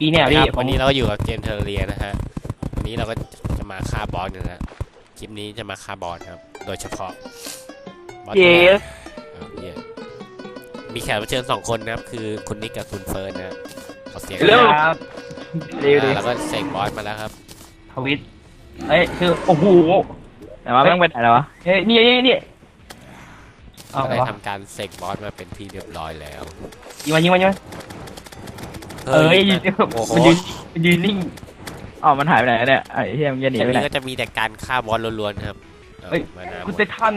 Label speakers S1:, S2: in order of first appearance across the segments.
S1: พี่เนี่ย
S2: ค
S1: พี่
S2: รับวันนี้เราก็อยู่กับเกมเทอร์เรียนะฮะวันนี้เราก็จะมาฆ่าบอสกันนะคลิปนี้จะมาฆ่าบอสครับ โดยเฉพาะบอส
S3: เย้
S2: ตัวแรกเอาเย้มีแขกรับเชิญสองคนนะครับคือคุณนิกกับคุณเฟิร์นนะขอเสียงห
S3: เร็
S2: น่อ
S3: ว
S2: ย
S1: ครับ
S3: เร็วดิ
S2: อ่าแล้วก็เสกบอสมาแล้วครับ
S1: ทวิตเอ้ยคือโอ้โห
S3: แต่ว่าแม่งเป็นอะไรวะ
S1: เฮ้ยนี่นี่นี่เอา
S2: ก็
S1: ไป
S2: ได้
S1: วะ
S2: ทำการเสกบอสมาเป็นที่เรียบร้อยแล้ว
S1: ยิงมายิงมายิงมา เอ้ย
S2: โอ้โห
S1: มันยืนมันยืนนิ่ง
S3: อ๋อมันหายไปไหนเนี่ยไอ้เฮียมันจะหนี
S2: เกม
S3: ไปไหน
S2: นี้ก็จะมีแต่การฆ่าบอสล้วนๆครับอา
S1: เฮ้ย
S2: มาหน้าหม
S1: คุณ
S2: ด
S1: ไททัน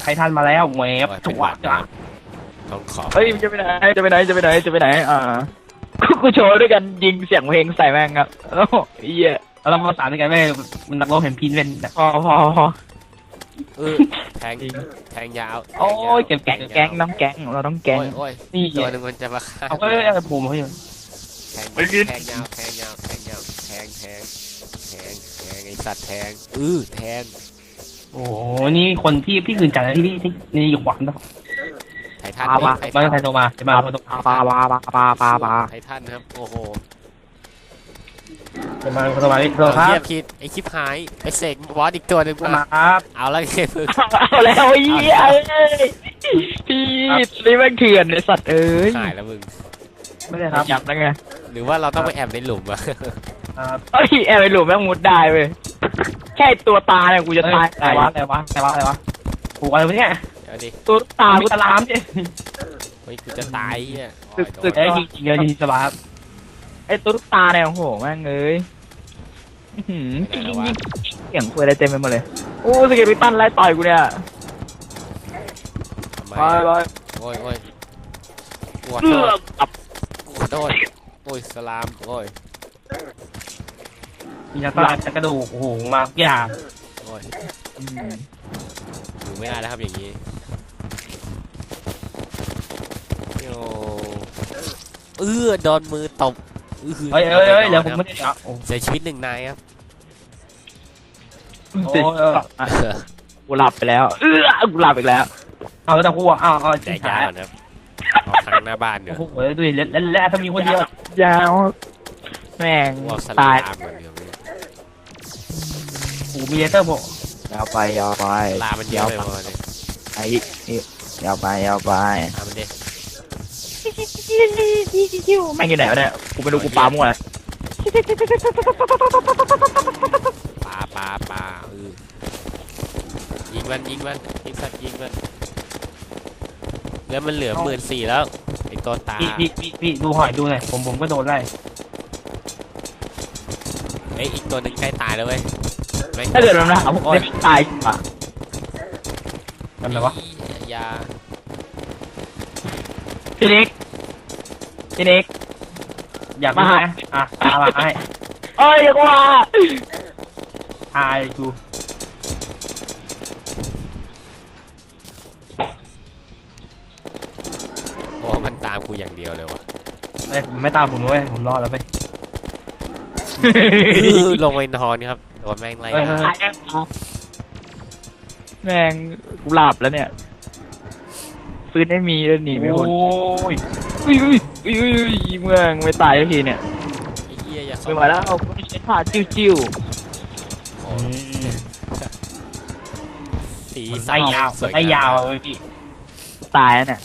S1: ไททันมาแล้วแหวบ
S2: โอ้ย
S1: จั
S2: เป็
S1: ง
S2: น
S1: ห
S2: ห
S1: วะ
S2: วัด
S1: จ้ะ
S2: นะครับต้องขอ
S3: เฮ้ยมันจะไปไหนจะไปไหนจะไปไหนจะไปไหนอ่ากูกูโชว์ด้วยกันยิงเสียงเพลงใส่แม่งครับโอ้โหเฮีย
S1: แล้วเรามาสานด้วยกันไม่มันนักร้องเห็นพีนเป็น
S3: พอพอพอ
S2: เออแทงแทงยาว
S1: โอ้ยเก็บ
S3: แก๊
S1: แก๊
S3: ง
S1: ง
S3: แก๊งน้ำแก๊งเราต้องแก๊ง
S2: โอ้ยโอ้ย
S1: นี่
S2: ตัวหนึงมันจะมาฆ่า
S1: เอาก็เลยเอาผมเขาอยู่
S2: แทง
S3: ไม่คิด
S2: แทงยาวแทงยาวแทงยาวแทงแทงแทงแทงไอสัตว์แทงเออแทง
S1: โอ้โหนี่คนที่พี่คืนจัดนะที่พี่ที่นี่อยู่ขวานนะ
S2: ไททัน
S3: ปลา
S2: ไท
S1: มา
S2: ทัน
S1: ใครโทรมาจะมาโทร
S3: ปลาปลาปลาปลาปลาปลาปลา
S2: ไททันครับโอ้โห
S1: จะมาโทรมาโทรค
S2: เอา
S1: รับ
S2: เทียบคิดไอคลิปหายไปเสกบอสอีกตัวหนึ่ง
S1: โทร
S2: มา
S1: มาครับ
S2: เอาแล้วเกมมึง
S3: เอาแล้วเฮียเอ้ยพี่นี่แม่งเถื่อนไอสัตว์เอ้ย
S2: หายแล้วมึง
S1: ไม่ได้ครับ
S3: ยับแล้วไง
S2: หรือว่าเราต้องไปแอบในหลุมอะ
S1: ครับ
S3: เอ้ยแอบไปหลุมแม่งมุดได้เว้ยแค่ตัวตาเนี่ยกูจะตาย
S1: อะไรวะอะไรวะอะไรวะอะไรวะผูกอะไรวะเนี่ย
S2: เดี๋ยวดิ
S3: ตัวตา
S1: ตาม
S3: กู
S1: ตะลามเนี่ย
S2: เฮ้ยกูจะตายเฮีย
S3: ตึกตึก
S1: เอ้ยจริงๆเลยจริงๆสบายครับ
S3: ไอตัวตาเนี่ยโอ้โหแม่งเอ้ยอื้อหือเสียงคุยอะไรเต็มไปหมดเลยโอ้สเกตตันไล่ต่อยกูเนี่ย
S2: ทำไม
S3: ไปไป
S2: โอ้ยโอ้ยปวด
S3: เอื้
S2: โท
S3: อ
S2: ษ
S3: อับ
S2: ขอโทษ โอ้ยสลามโอ้ย
S1: มีนักตลาดกระดูกโอ้โหมาทุกอย่าง
S2: โอ้ย
S3: อืม
S2: อยู่ไม่ได้แล้วครับอย่างนี้โยเออโดนมือตบอื้อหือ
S1: เฮ้ยเฮ้ยเฮ้ยเดี๋ยวผม
S2: ครับ
S1: ไม่ได้เอาโอ้
S2: เสียชีวิตหนึ่งนายครับ
S1: โหเออ
S3: อะกูหลับไปแล้ว เออกูหลับอีกแล้ว
S1: เอาแล้วแต่กูอะเอาเอา
S2: ใจ
S1: ใจ
S2: ยา
S1: จ้า
S2: ก่อนครับออกทางหน้าบ้านเดี๋
S1: โอ้
S2: ยว
S1: โหดูดิแล้วแล้วแล้วถ้ามีคนเดียว
S3: ยาว แม่ง
S2: วอลส
S3: ตา
S2: ลายมก่อนเดี๋ยวนี้
S1: โอ้โหมีเลเซอร์ผม
S3: ยาวไปยาวไป
S2: ลามันเยอะไปหมดเลย
S3: ไอ้นี่ยาวไปยาวไป
S2: ลามันเด็ก
S3: แม่งอยู่ไหนวะเนี่ยกูไม่รู้กูปามั่วเลย
S2: ปลาปลาปลาเออยิงมันยิงมันยิงสัตว์ยิงมันแล้วมันเหลือหมื่นสี่แล้ว ไอตัวตา
S1: พี่พี่พี่พี่ดูหอยดูหน่อยผมผมก็โดนไล่
S2: ไอยอีกตัวหนึ่งใกล้ตายแล้วเว้ยแม่ง
S3: ถ้าเกิดมันมาหาผมจะตายจริงปะ
S1: ทำไรวะ
S2: ยา
S3: พี่นิกพี่นิก
S1: อยากมาไหมอะตามมาให้
S3: เอ้ยอย่ากว่า
S1: ทายกู
S2: กูอย่างเดียวเลยวะ
S1: เอ้ยผมไม่ตามผมด้วยผมรอดแล้วไป
S2: ลงไปนอนครับโดนแม่งไล่
S1: เฮ้ยเฮ้ย
S3: ตายแล้วแม่งกูหลับแล้วเนี่ยฟื้นไม่มีแล้วหนีไม่พ้น
S1: โอ้ย
S3: อุ้ยอุ้ยอุ้ยอุ้ยอุ้ยเมืองไม่ตายสักทีเนี่ย
S2: ไอ้เหี้ยอย่าเข้า
S3: ไม่ไหวแล้วกูใช้ท่าจิ้ว
S2: โอ้สี
S1: มัน
S2: สั
S1: ไล่
S2: น
S1: ยาว
S2: ส
S1: มัน
S2: ง
S1: ไล่ยาวเลยพี่
S3: ๆตายแล้วเนี่ย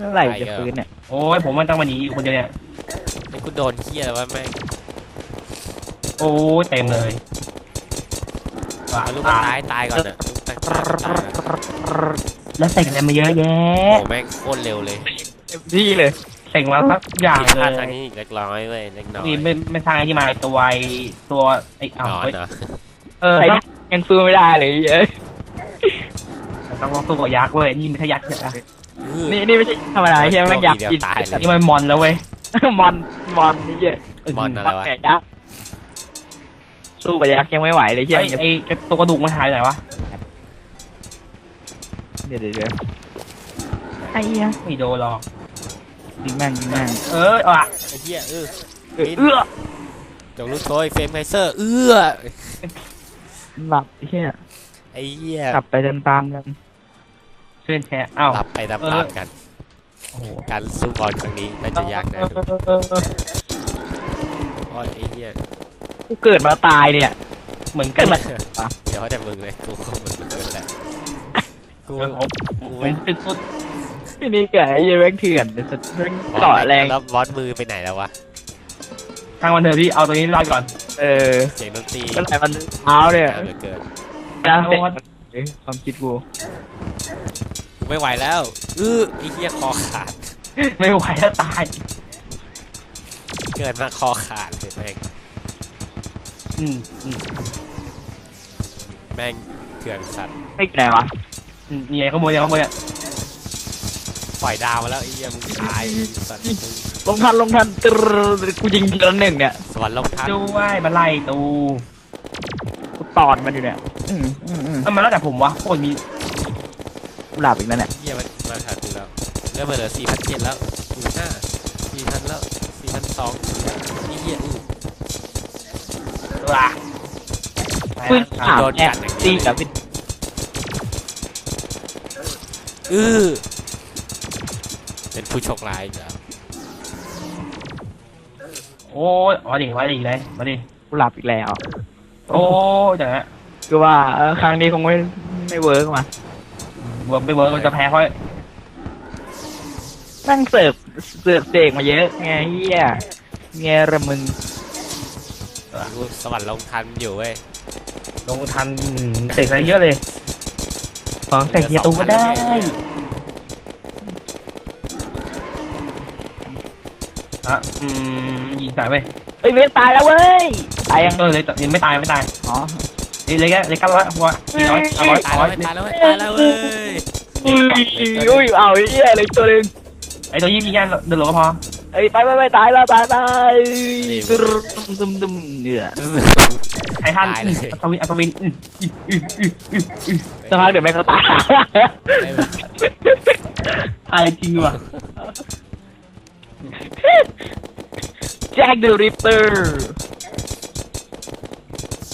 S3: เมื่อไหร่จะฟื้นเนี่ย
S1: โอ้ยผมมันต้องมาหนีอยู่คนเดียวเนี่ย
S2: ไอ้กูโดนเหี้ยแล้ววะแม่ง
S1: โอ้ยเต็มเลยว่ะ
S2: เอาลูกมันตายตายก่อนนะลูกตายตายตายนะ
S1: แล้วเสกอะไรมาเยอะแยะ
S2: โอ้แม่งโคตรเร็วเลย
S3: เต็มที่เลย
S1: เสกมาสักอย่าง
S2: ผิด
S1: เล
S2: พลาด
S1: ย
S2: ทางนี้อีกเล็กน้อยเว้ยเล็กน้อย
S1: นี่ไม่ไม่ทางไอ้ที่มาไอ้ตัวไอ้ตัวไอ้
S2: น
S1: อ้าว
S2: อน
S1: เฮ้ย
S2: เหรอ
S1: เออ
S3: ไอ้
S1: ต้อง
S3: ยังสู้ไม่ได้เลยเอ้ย
S1: ต้องลองตัวกับยักษ์เว้ยนี่ไม่ใช่ยักษ์นะ
S3: นี่นี่ไม่ใช่ธรรมดาใช่ไหมมันอยากกิน
S1: นี่มันมอนแล้วเว้ย
S3: มอนมอนนี่เหี้ย
S2: มอนอะไรวะ
S3: แก่ยักษ์สู้กับยักษ์ยังไม่ไหวเลยเฮีย
S1: ไอ้ไอ้ไอ้ตัวกระดูกมันหายไปไหนวะ
S3: เดี๋ยวเดี๋ยวเดี๋ยวไอ้เหี้ย
S1: ไม่โดนหรอก
S3: ยิงแม่งยิงแม่ง
S1: เออเอาอะ
S2: ไอ้เหี้ยเออ
S3: เออเอื้อ
S2: จงรู้โทยเฟรมไคเซอร์เอื้อ
S3: หลับไอ้เฮีย
S2: ไอ้เหี้ย
S3: กลับไปตามๆกัน
S1: เพื่อนแชร์อ้าว
S2: หลับไปตามๆกัน
S1: โอ้โห
S2: การสู้บอลครั้งนี้น่าจะยากนะ
S1: เออเออเออ
S2: อ้ยไอ้เหี้ย
S3: กูเกิดมาตายเนี่ย
S1: เหมือนกั
S3: เกิ
S1: น
S3: ดมา
S2: เดี๋ยวแต่มึงเลยกูคงเหมือนมึงเลยแหละกู
S1: ผม
S2: กู
S1: ผ
S2: ไม่
S1: มติดสุด
S3: ที่นี่แกไอ้เหี้ยแม่งเถื่อนเดี๋ยวจะแม่งเกาะแรง
S2: แล้วบอสมือไปไหนแล้ววะ
S1: ทางวันเถอะพี่เอาตัวนี้รอดก่อน
S3: เออ
S2: เสียงดนตรี
S3: เมื่อไหร่มันเท้าเนี่ย
S2: เหลือเกิน
S3: นะเอ้ยความคิดกู
S2: กู ไม่ไหวแล้วอื้อไอ้เหี้ยคอขาด
S1: ไม่ไหวแล้วตาย
S2: เกิดมาคอขาดเลยแม่ง
S1: อืมอืม
S2: แม่งเถื่อนสัตว์
S3: ไม่ไหนวะ
S1: อืมนี่ไงขโมยเนี่ยขโมยเนี่ย
S2: ปล่อยดาวมาแล้วไอ้เหี้ยมึงตายสัตว์มึง
S3: ลงทันลงทันตรดกูยิงทีละหนึ่งเนี่ย
S2: สวรรค์ลงทัน
S1: ด้วยมาไล่ตู
S3: กูตอดมันอยู่เนี่ยอืมอืมอืม
S1: ทำไมแล้วแต่ผมวะโคตรมี
S3: กู หลับอีกแล้วเนี่ย
S2: เหี้ยมันมาหากูแล้วเริ่มมาเหลือสี่พันเจ็ดแล้วสี่ห้าสี่พันแล้วสี่พันสองไอ้เหี้ยอื้อ
S1: ว่ะ
S3: ปืนสาม
S2: โดน
S3: แอ
S2: กั
S3: บ
S2: ดอย่างเดี
S3: ตี
S2: ยว
S3: กับวิ
S2: อื้อเป็นผู้โชคร้ายจ้ะ
S1: โอ้ยมาดิมาดิเลยมาดิ
S3: กูหลับอีกแล้ว
S1: โอ้ยแต่
S3: คือว่าเออครั้งนี้คงไม่ไม่เวิร์กมา
S1: เวิร์กไม่เวิร์กมันจะแพ้เพราะ
S3: นั่งเสิร์ฟเสิร์ฟเสกมาเยอะไงเฮียเงี้ยระมึง
S2: กูสวรรค์ลงทันอยู่เว้ย
S1: ลงทันเสกอะไรเยอะเลยของใส่เกียร์ตูก็ได้อะอืมยิงใส่ไป
S3: เอ้ยเวสตายแล้วเว้ยตายยัง
S1: เออเลยยังไม่ตายไม่ตาย
S3: อ๋อ
S1: เลยเลยแค่เลยเก้าร้อยหัวสี่ ร้อยห้าร้อย
S2: ตาย
S1: ร้
S2: แล้
S1: อ
S2: วยเว้ยตายแล้วเว้ยตายแล้วเว้ย
S3: อุ้ยอุ้ยเอาไอ้เหี้ยเลยตัวหนึง
S1: ไอ้ตัวยี่มีแค่เดินหลงก็พอ
S3: เอ้ยไปไปไปตายแล้วตายตายตึมตึมตึมตึมเนี่ย
S1: ไอ้ท่าน
S2: ตายเลย
S1: อัศวินอัศวินอืมอืมอืมอืมอืมอืม
S3: สักพักเดี๋ยวแม่งก็ตาย
S1: ตายจริงว่ะ
S3: แจ็คเดอะริปเปอร์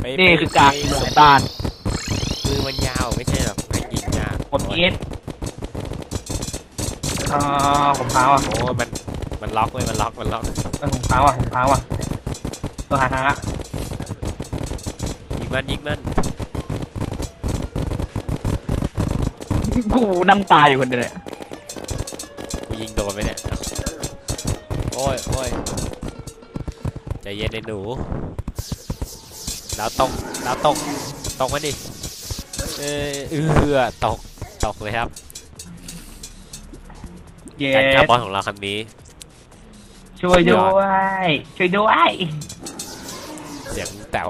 S2: ไป
S3: นี่คือกลางสายตาน
S2: มือมันยาวไม่ใช่หรอกไอ้ยิงยาว
S1: กดเอสอ่าผมเท้าอะ
S2: โอ้มันมันล็อกเว้ยมันล็อกมันล็อก
S1: เออผมเท้าอะผมเท้าอะตัวหาทางอะ
S2: ยิงมันยิงมัน
S3: กูนั่งตายอยู่คนเดียวเนี่ย
S2: กูยิงโดนไปเนี่ยโอ้ยโอ้ยใจเย็นไอ้หนู ดาวตกดาวตกตกมาดิเออเออตกตกเลยครับ
S1: เย้
S2: การคาร์บอนของเราคันนี้
S1: ช่วยด้วย ช่วยด้วย
S2: เสียงแต๋ว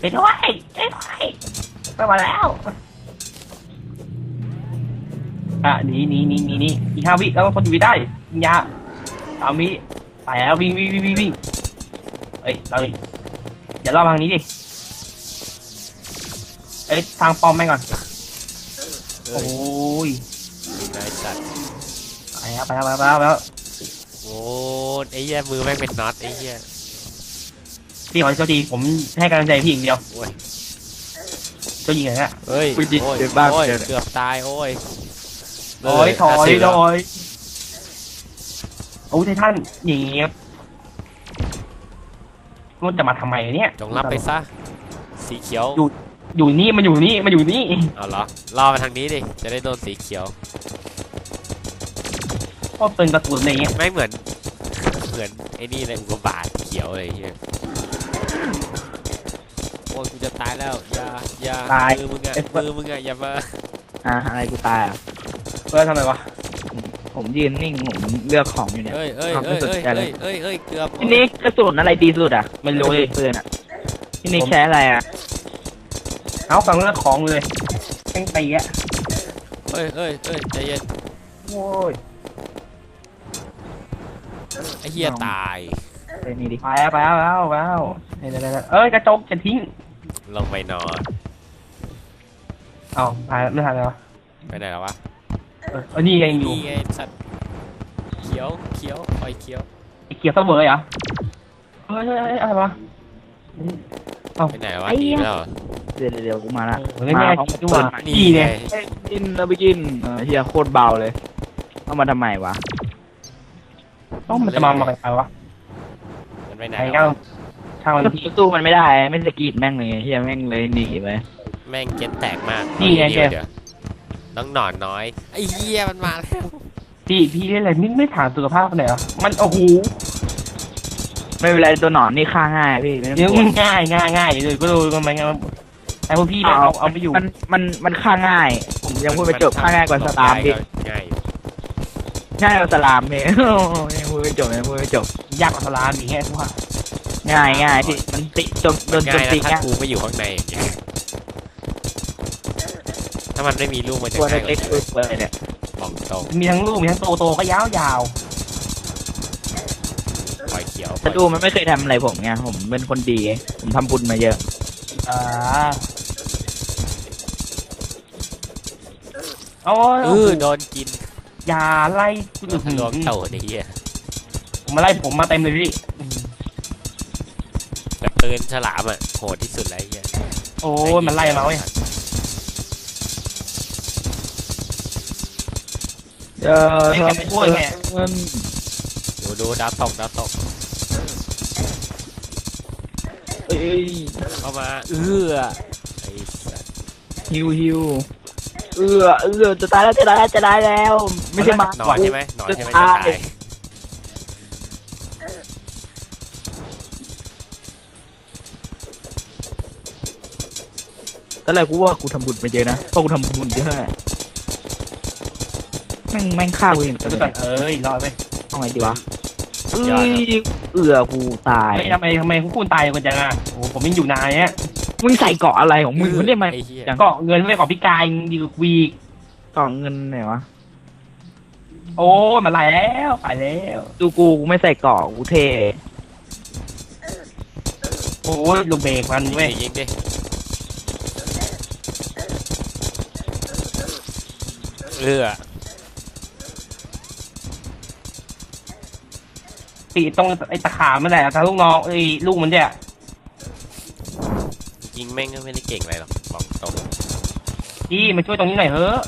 S1: ช่วยด้วยช่วยด้วยไปมาแล้วอะหนีหนีหนีหนีหนีอีกห้าวิแล้วคนอยู่ได้ยิงยาสามวิไปแล้ววิ่งวิ่งวิ่งวิ่งวิ่งเฮ้ยเรา ดิอย่ารอบทางนี้ดิ เอ้ยทางปลอมแม่งก่อน
S2: เอ้
S1: โอ้
S2: ย
S1: ย
S2: ยิงนายสัตว์
S1: ไปแล้วไปแล้วไปแล้วไปแล้ว
S2: โอ้ยไอ้เหี้ยมือแม่งเป็นน็อตไอ้เหี้ย
S1: พี่ขอโทษทีผมให้กำลังใจพี่อย่างเดียว
S2: โอ้ย
S1: เจ้าหญิงอะไรอะ
S2: เฮ้ย
S3: กูยิง
S2: โอ้ย
S3: เดือดบ้าง
S2: โอ้ย
S3: เดือด
S2: เกือบตายโอ้ย
S1: โอ้ยถอยถอยโอ้ยไททันหนีบ มันจะมาทำไมเนี่ย
S2: จงรับไปซะ สีเขียว
S1: อยู่นี่มันอยู่นี่มันอยู่นี่
S2: เอาเหรอรอมาทางนี้ดิ จะได้โดนสีเขียว
S1: โคตรเป็นกระสุนอะไรเงี้ย
S2: ไม่เหมือน เหมือนไอ้นี่เลยอุกกาบาตเขียวเลยไอ้เฮียโอ้ยกูจะตายแล้วอย่าอย่ามือมึงอะมือมึงอะอย่ามา
S3: อ่าอะไรกูตายอะ
S1: เพื่อทำไมวะ
S3: ผมยืนนิ่งผมเลือกของอยู่เนี่ย
S2: เอ้ยเอ้ย
S3: ความ
S2: เอ้ย
S3: รู้สึก
S2: เอ้ย
S3: ใจเล
S2: เอ้
S3: ย
S2: ยเอ้ยเอ้ยเกือบ
S3: ทีนี้กระสุนอะไรดีสุดอะ
S1: ไม่รู้เลย
S3: ปืนอะทีนี้ใช้อะไรอะ
S1: เอาฟังเรื่องของเลยแม่งตีอะ
S2: เอ้ยเอ้ยเอ้ยใจเย็น
S1: โอ้ย
S2: ไอ้เฮียตาย
S3: เลยนี่ดิ
S1: ไปแล้วไปแล้วไปแล้วไปแล้วเดี๋ยวเดี๋ยวเดี๋ยวเอ้ยกระจกจะทิ้ง
S2: ลงไปนอน
S1: เอ้าไปไม่ทันแล้ว
S2: ไปไหนแล้ววะ
S1: เออเออนี่ยังอยู่
S2: นี่ไงสัตว์เขียวเขียวคอยเขียว
S1: ไอ้เกียร์เสมอเหรอเฮ้ยเฮ้ยเฮ้ยอะไรวะ
S2: ไปไหนวะหนีไปแล้วเหรอ
S3: เดี๋ยวเดี๋ยวเดี๋ยวกูมาละ
S1: เฮ้ยไม่
S3: มา
S1: ได้
S3: พร้อม
S1: จังห
S3: เปิ
S1: วะ
S3: ดใหม่
S1: นี่เนี่ย
S3: เอ้ยกินแล้วไปกินเออเฮียโคตรเบาเลยเอามาทำไมวะ
S1: ต้องมันจะมามาไปวะ
S2: มันไปไหน
S1: ไอ้
S2: แล้
S1: เก้าวช่างมัน
S3: สู้มันไม่ได้ไม่สกีดแม่งเลยเฮียแม่งเลยหนีไป
S2: แม่งเก็ตแตกมาก
S1: นี่ไง
S2: เดี๋ยว
S1: แก
S2: เดี๋ยว น้องหนอนน้อยไอ้เหี้ยมันมาแล้ว
S1: พี่พี่เล่นอะไรไม่ไม่ถามสุขภาพกันหน่อยเหรอมันโอ้โห
S3: ไม่เป็นไรตัวหนอนนี่ฆ่าง่ายพี่ไม่ต้อง
S1: เดี๋ยว
S3: กลัว
S1: ง่ายง่ายง่ายเลยก็ดูมันมันไอ้พวกพี่แบบเอาเอาไปอยู่
S3: มันมันมันฆ่าง่าย ผมยังพูดไปจบฆ่าง่ายกว่าสลามพี่
S2: ง่ายอยู่
S3: ง่ายกว่าสลามพี่ โอ้ยยังพูดไปจบยังพูดไปจบ
S1: ยากกว่าสลามอย่างเงี้ยพวก
S3: ง่ายง่ายพี่มันติโดนโดนโจ
S2: ง่ามย
S3: ตี
S2: นะถ้า
S3: ง่าย
S2: กูไม่อยู่ข้างในอย่างเงี้ย ถ้ามันไม่มีลูกมันจะ
S3: ตัว
S2: ง่ายก
S3: เล็ก
S2: ว่า
S3: ๆตัวเลยเนี่ย
S2: บอกตรง
S1: มีทั้งลูกมีทั้งโตโตก็ยาวยาว
S2: คอยเขียว
S3: แต่ดูมันไม่เคยทำอะไรผมไงผมเป็นคนดี ผมทำบุญมาเยอะ
S1: อ่าโอ้ย
S2: เออโดนกิน
S1: อย่าไล่กู
S2: โดนทะลวงเต่าไอ้เหี้ย
S1: ผมมาไล่ผมมาเต็มเลยพี่
S2: แต่ปืนฉลามอะโหดที่สุดแล้วไอ้เหี้ย
S1: โอ้ยมันไล่มาเว้ย
S3: เอ อ
S1: ไอ้แกไปช่วยแก
S3: มัน
S2: ดูดูดาวตกดาวตก
S3: เอ้ย
S2: เข้ามาเอื้อไอ้สัส
S3: ฮิวฮิวเอือเอือจะตายแล้วจะตายแล้วจะตายแล้ว ไม่ใช่มา
S2: หนอนใช่ไหมหนอนใช่ไหม
S3: จะ
S2: จะ
S3: ตาย
S2: ตาย
S3: ตอนแรกกูว่ากูทำบุญมาเยอะนะเพราะกูทำบุญเยอะ แม่งแม่งฆ่ากูอย่าง
S1: ดู
S3: นี้
S1: ก่อนเอ้ยรอดไป
S3: เอาไงดีวะเอ้ยเอือกูตาย
S1: ไม่ทำไมทำไมคุณตายกันจังอะโอ้ผมยังอยู่นานเนี้ย
S3: มึงใส่เกาะอะไรของมึงวะเนี่ยมัน
S2: ไอ้เหี้ย
S3: อย่าง
S1: เกาะเงินไม่เกาะพี่กายดีกว่าวีก
S3: เกาะเงินไหนวะ
S1: โอ้ยมาไล่แล้วไปแล้ว
S3: ดูกูกูไม่ใส่เกาะกูเท่
S1: โอ้ยลูกเบรกมัน
S2: ยิง
S1: เว้ย
S2: ดิยิงดิเอื้อ
S1: ตีตรงไอ้ตะขาบมันแหละทาลูกน้องไอ้ลูกมันเนี่ย
S2: ยิงแม่งก็ไม่ได้เก่งอะไรหรอกบอกตรง
S1: พี่มาช่วยตรงนี้หน่อยเฮ้อะ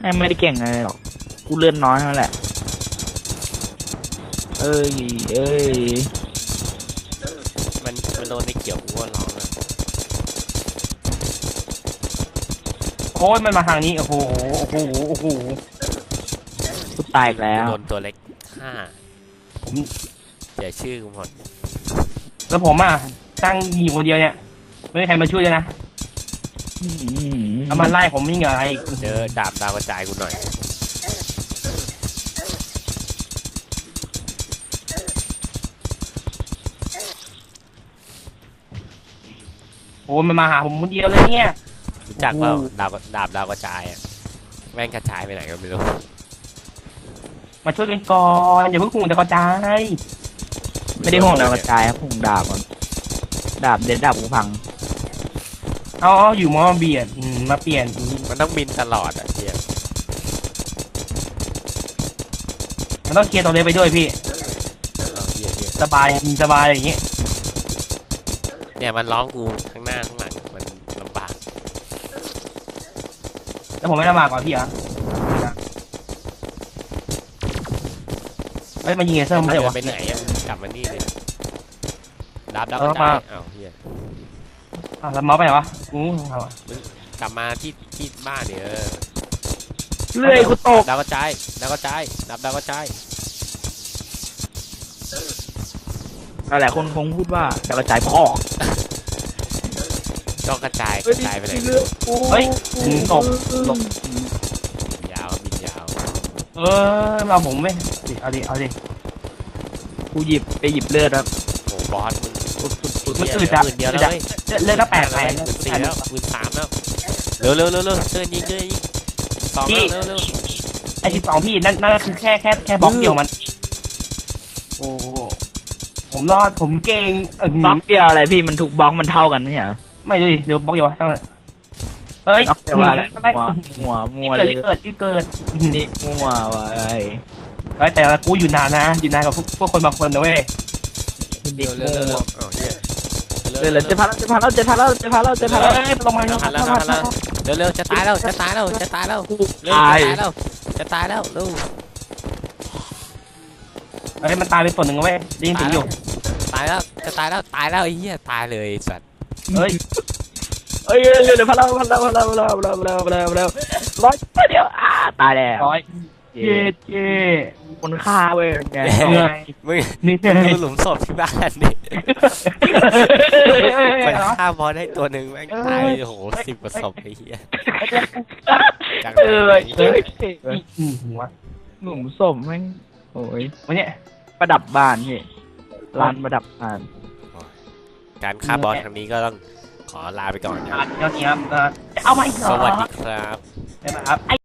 S3: แม่งไม่ได้เก่งอะไรหรอก กูเลื่อนน้อยนั้นแหละ เอ้ย เอ้ย
S2: มันมันโดนในเขียวกูว่าร้องอะ
S1: โอ้ยมันมาทางนี้ โอ้โห โอ้โห โอ้โห
S3: กูตายอีกแล้ว
S2: โดนตัวเล็กฆ่า
S1: ผม
S2: อย่าชื่อกูหมด
S1: แล้วผมอะตั้งยิงคนเดียวเนี่ย ไม่มีใครมาช่วยเลยนะ
S3: อืม
S1: เอามันไล่ผมยิ่งอะไร
S2: เจอดาบดาวกระจายกูหน่อย
S1: โอ้ยมันมาหาผมคนเดียวเลยเนี่ย
S2: รู้จักเปล่า
S1: โอ้โห
S2: ดาบดาบดาวกระจายอะแม่งกระจายไปไหนก็ไม่รู้
S1: มาช่วยกันก่อนอย่าเพิ่งห่วงแต่กระจาย
S3: ไม่ได้ห่วงดาวกระจายครับห่วงดาบก่อนดาบเด็ดดาบกูพัง
S1: เอาเอาอยู่มอมาเบียดอืมมาเปลี่ยนอืม
S2: มันต้องบินตลอดอะเฮีย
S1: มันต้องเคลียร์ตัวเล็กไปด้วยพี่
S2: เอาเฮียเฮีย
S1: สบายมีสบายอย่างเงี้ย
S2: เนี่ยมันร้องกูข้างหน้าข้างหลังมันลำบาก
S1: แล้วผมไม่ลำบากกว่าพี่เหรอ เฮ้ยมันยิงเลเซอร์
S2: มั
S1: มานเล
S2: เดิ
S1: ยวะ
S2: นไปไหนอะกลับมานี่เลยดาบดาว
S1: เอกอ
S2: ระจาย
S1: มา
S2: เอ้าเฮีย
S1: อะแล้วเมาส์ไปไหนวะอู้เอาวะ
S2: กลับมาที่ที่บ้านเนี่ยเออ
S3: เลื่อยกูตก
S2: ดาวกระจายดาวกระจายดาบดาวกระจาย
S3: หลายคนคงพูดว่าดาวกระจายพ่อ
S2: ก็กระจายกระจายไปไหนไม่รู้
S1: เฮ้ยถึงตก ตก
S2: ยาวบินยาว
S1: เออมาเอาผมไหมเอาดิเอาดิ
S3: กูหยิบไปหยิบเลือดครับ
S2: โอ้บอสมึง
S1: มัน
S2: เหี้ย
S1: อืดจัด
S2: หมื่นเดียว
S1: อื
S2: แล้
S1: ด
S2: ว
S1: จัด
S2: เว้ย
S1: เลือดละแปดแสน
S2: หมื่นสี่แล้วหมื่นสามแล้วเร็วเร็วเร็วเร็วเตือนยิงเตือนยิงสองแล้วเร็วเร็ว
S1: ไอ้สิบสองพี่นั่นนั่นคือแค่แค่แค่บล็อกเดียวมัน โอ้โหโอ้ผมรอดผมเก่งเออบ
S3: ล็อกเดียวอะไรพี่มันถูกบล็อกมันเท่ากันไม่ใช่เหรอ
S1: ไม่ดูดิเดี๋ยวบล็อกอยู่วะตั้งเลย เฮ้ย
S3: บล็อกเดียวอะไร
S1: ไม่
S3: มัวมัวมัว
S1: เกิ
S3: เล
S1: ด
S3: ย
S1: ที่เกิดที่เกิด
S3: นี่มัววะไอ้
S1: เฮ้ยแต่ละกูอยู่นานนะอยู่นานกว่าพวกพวกคนบางคนนะเว้ย
S2: เร็วเร็วเร็วเร็วอ้าวเหี้ย
S3: เดี๋ยวจะพาเราจะพาเราจะพาเราจะพาเราจะพาเรา
S1: เฮ้ยลงมาลง
S2: หั
S1: มาน
S2: แล้วหันแล้วเร็วเร็วจะตายแล้วจะตายแล้วจะตายแล้วเร็ว
S3: ตาย
S2: จะตายแล้วจะตายแล้วเร็ว
S1: เฮ้ยมันตายไปส่วนหนึ่งแล้วเว้ยได้ยินเสียงอยู่
S2: ตายแล้วจะตายแล้วตายแล้วไอ้เหี้ยตายเลยไอ้สัตว์
S1: เฮ้ย
S3: เอ้ยเร็วเร็วพาเราพาเราพาเราพาเราพาเราพาเราพาเราพาเราร้อยเดียวอ่าตายแล้ว
S1: ร้อย
S3: เย้
S1: เย็ด
S3: คนฆ่าเว้ยไง
S2: มึง
S1: นี่เหนื่อย
S2: ดูหลุมศพที่บ้านดิ
S1: เฮ้ยเฮ้ยเฮ้ย
S2: มัน
S1: เฮ้ย
S2: ฆ่าบอลได้ตัวหนึ่งแม่งตายโอ้โหสิบกว่าศพไอ้เหี้ยจาก
S3: เออ
S2: ไหน
S3: เอ้ย
S1: หัว
S3: หนุ่มสมแม่งโอ้ย
S1: วันนี้
S3: ประดับบ้านพี่ร้านประดับบ้าน
S2: การฆ่าบอลครั้งนี้ก็ต้อง ขอลาไปก่อนนะ
S1: อะเดี๋ยวนี้ครับเอ่อจะเอามาอีกเหรอ
S2: สวัสดีครับ
S1: ได้ไหมครับ ไอ้